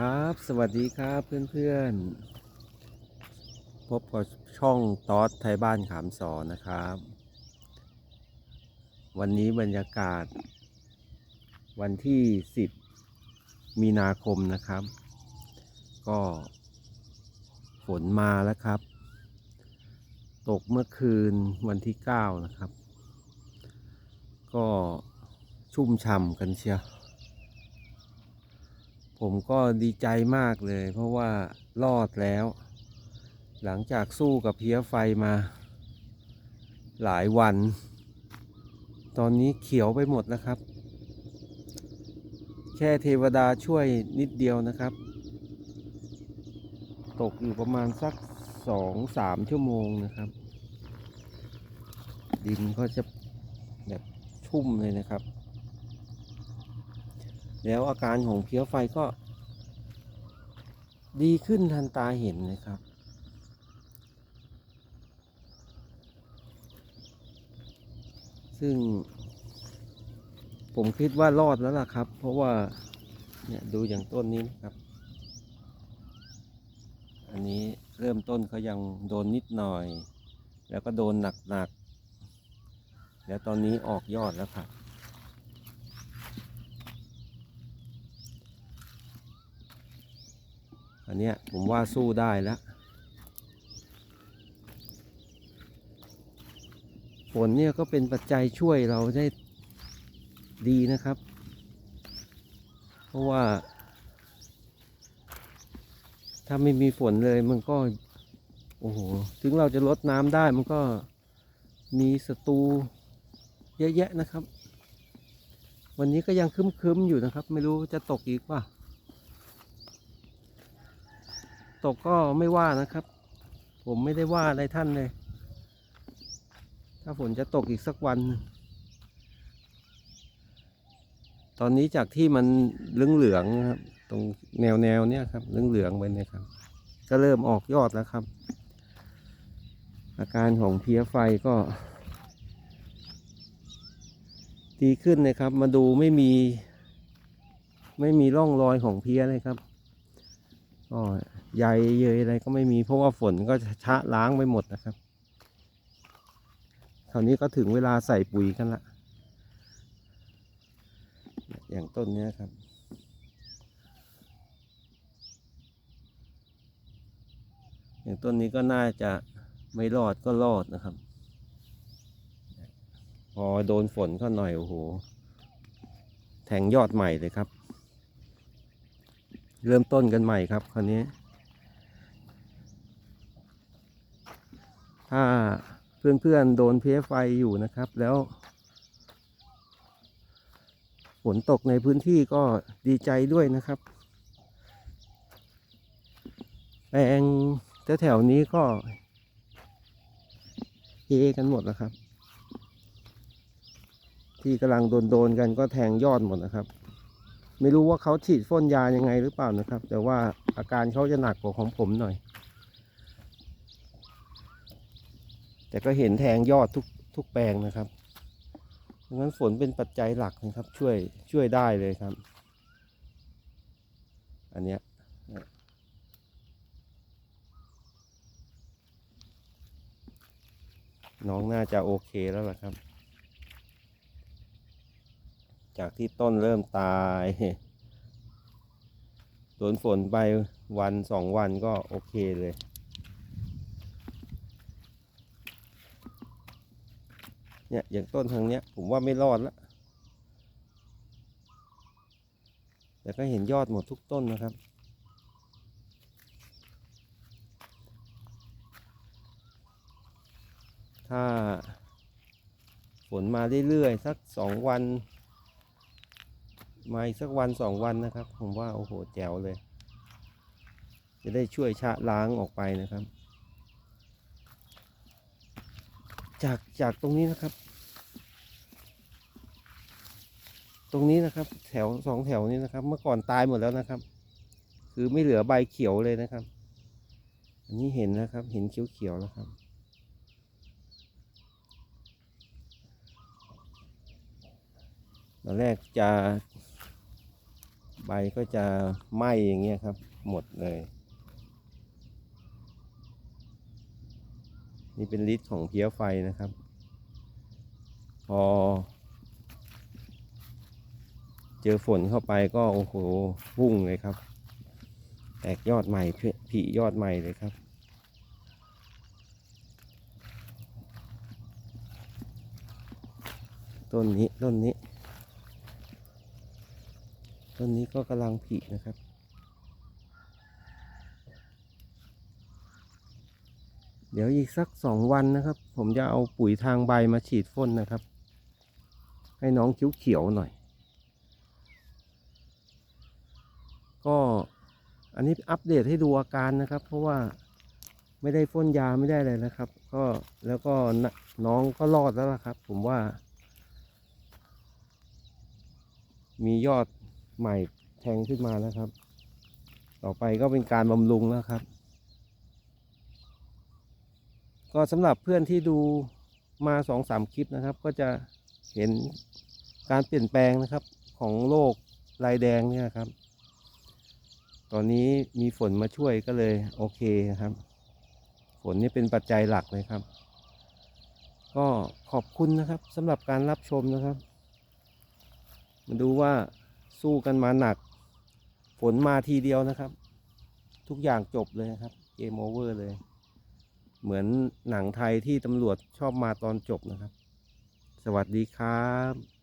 ครับ สวัสดีครับเพื่อนๆ พบกับช่องตอสไทยบ้านขามสอนนะครับ วันนี้บรรยากาศ วันที่ 10 มีนาคมนะครับ ก็ฝนมาแล้วครับ ตกเมื่อคืนวันที่ 9 นะครับ ก็ชุ่มฉ่ำกันเชียว ผมก็ดีใจมากเลย เพราะว่ารอดแล้ว หลังจากสู้กับเพี้ยไฟมา หลายวัน ตอนนี้เขียวไปหมดนะครับ แค่เทวดาช่วยนิดเดียวนะครับ ตกอยู่ประมาณสักสองสามชั่วโมงนะครับ ดินก็จะแบบชุ่มเลยนะครับ แล้วอาการของเพี้ยไฟก็ ดีขึ้นทันตาเห็นนะครับ ซึ่ง ผมคิดว่ารอดแล้วล่ะครับ เพราะว่าเนี่ยดูอย่างต้นนี้นะครับ อันนี้เริ่มต้นเขายังโดนนิดหน่อย แล้วก็โดนหนักๆแล้วตอนนี้ออกยอดแล้วครับ อันเนี้ยผมว่าสู้ได้แล้วฝนเนี่ยก็เป็นปัจจัยช่วยเราได้ดีนะครับ เพราะว่า ถ้าไม่มีฝนเลยมันก็ โอ้โห ถึงเราจะลดน้ำได้มันก็มีศัตรูเยอะแยะนะครับ วันนี้ก็ยังคึ้มๆอยู่นะครับ ไม่รู้จะตกอีกป่ะ ตกก็ไม่ว่านะครับ ผมไม่ได้ว่าอะไรท่านเลย ถ้าฝนจะตกอีกสักวัน ตอนนี้จากที่มันเหลืองๆนะครับ ตรงแนวแนวๆเนี้ยครับเหลืองๆไปเนี่ยครับ ก็เริ่มออกยอดแล้วครับ อาการของเพี้ยไฟก็ดีขึ้นนะครับ มาดูไม่มี ไม่มีร่องรอยของเพี้ยเลยครับ ก็ใยเยยอะไรก็ไม่มีเพราะว่าฝนก็ชะล้างไปหมดนะครับคราวนี้ก็ถึงเวลาใส่ปุ๋ยกันละอย่างต้นนี้ครับอย่างต้นนี้ก็น่าจะไม่รอดก็รอดนะครับ พอโดนฝนก็หน่อยโอ้โห แทงยอดใหม่เลยครับ เริ่มต้นกันใหม่ครับคราวนี้ ถ้าเพื่อนๆโดนเพลี้ยไฟอยู่นะครับ แล้วฝนตกในพื้นที่ก็ดีใจด้วยนะครับแปลงแถวๆนี้ก็เฮกันหมดแล้วครับ ที่กำลังโดนๆกันก็แทงยอดหมดนะครับ ไม่รู้ว่าเขาฉีดพ่นยายังไงหรือเปล่านะครับ แต่ว่าอาการเขาจะหนักกว่าของผมหน่อย แต่ก็เห็นแทงยอดทุกทุกแปลงนะครับดังนั้นฝนเป็นปัจจัยหลักนะครับ ช่วยช่วยได้เลยครับ อันเนี้ยน้องน่าจะโอเคแล้วล่ะครับ จากที่ต้นเริ่มตายโดนฝนไปวันสองวันก็โอเคเลย เนี่ยอย่างต้นทางเนี้ย ผมว่าไม่รอดแล้วแต่ก็เห็นยอดหมดทุกต้นนะครับ ถ้าฝนมาเรื่อยๆ สักสองวัน มาอีกสักวันสองวันนะครับ ผมว่าโอ้โหแจ๋วเลย จะได้ช่วยชะล้างออกไปนะครับ จากจากตรงนี้นะครับ ตรงนี้นะครับ แถวสองแถวนี้นะครับ เมื่อก่อนตายหมดแล้วนะครับ คือไม่เหลือใบเขียวเลยนะครับ อันนี้เห็นนะครับ เห็นเขียวๆแล้วครับตอนแรกจะ ใบก็จะไหม้อย่างเงี้ยครับ หมดเลย นี่เป็นฤทธิ์ของเพี้ยไฟนะครับ พอ เจอฝนเข้าไปก็โอ้โหพุ่งเลยครับ แตกยอดใหม่เพผลิยอดใหม่เลยครับต้นนี้ต้นนี้ ต้นนี้ก็กำลังผลินะครับ เดี๋ยวอีกสักสองวันนะครับ ผมจะเอาปุ๋ยทางใบมาฉีดพ่นนะครับ ให้น้องเขียวๆหน่อย ก็อันนี้อัปเดตให้ดูอาการนะครับ เพราะว่าไม่ได้พ่นยาไม่ได้เลยนะครับ ก็แล้วก็น้องก็รอดแล้วล่ะครับ ผมว่า มียอด ใหม่แทงขึ้นมาแล้วครับ ต่อไปก็เป็นการบำรุงแล้วครับ ก็สำหรับเพื่อนที่ดูมาสองสามคลิปนะครับ ก็จะเห็นการเปลี่ยนแปลงนะครับของโรคลายแดงเนี่ยครับ ตอนนี้มีฝนมาช่วยก็เลยโอเคครับ ฝนนี่เป็นปัจจัยหลักเลยครับ ก็ขอบคุณนะครับสำหรับการรับชมนะครับ มาดูว่า สู้กันมาหนัก ฝนมาทีเดียวนะครับ ทุกอย่างจบเลยนะครับ เกมโอเวอร์เลย เหมือนหนังไทยที่ตำรวจชอบมาตอนจบนะครับ สวัสดีครับ